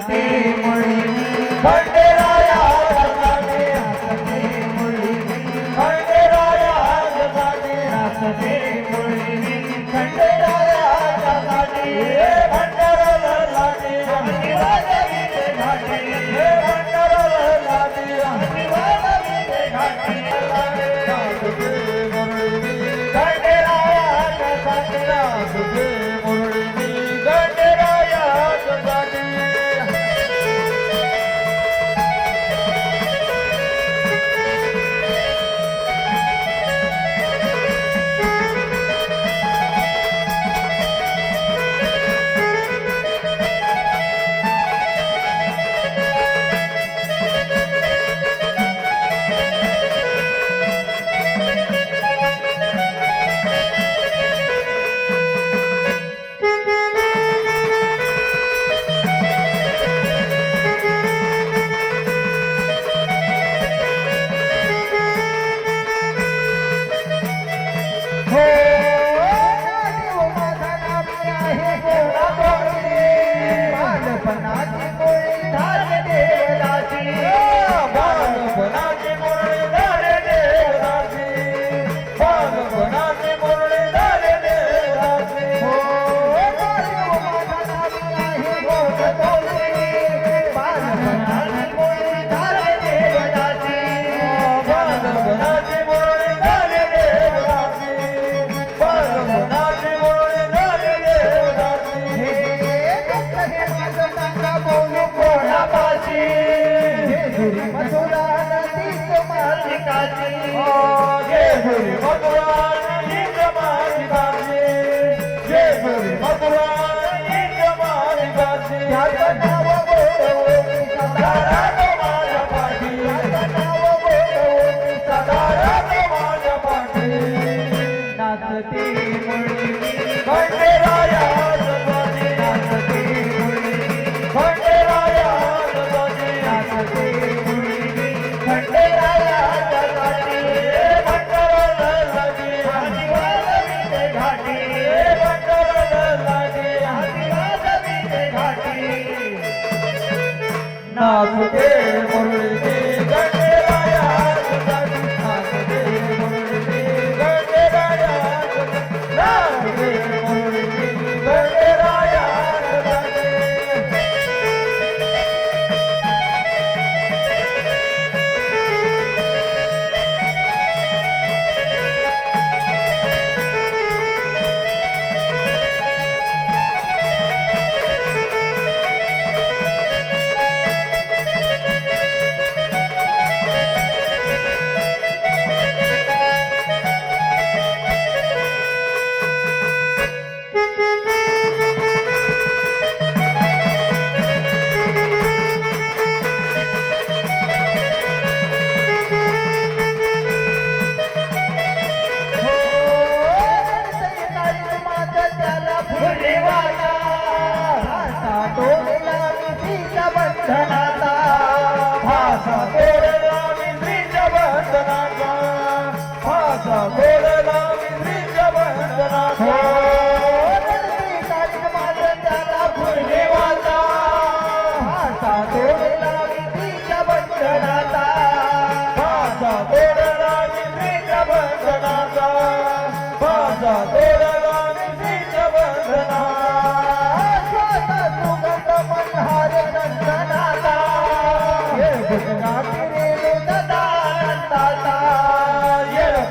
नाचते मुळी রাধে बंधनाचा फासा तोडला मिंद्रीच्या बंधनाचा फासा तोडला मिंद्रीच्या बंधनाचा फुर्णीवाचा फासा तोडला मिंद्रीच्या बंधनाचा फासा तोडला मिंद्रीच्या बंधनाचा फासा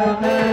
Amém.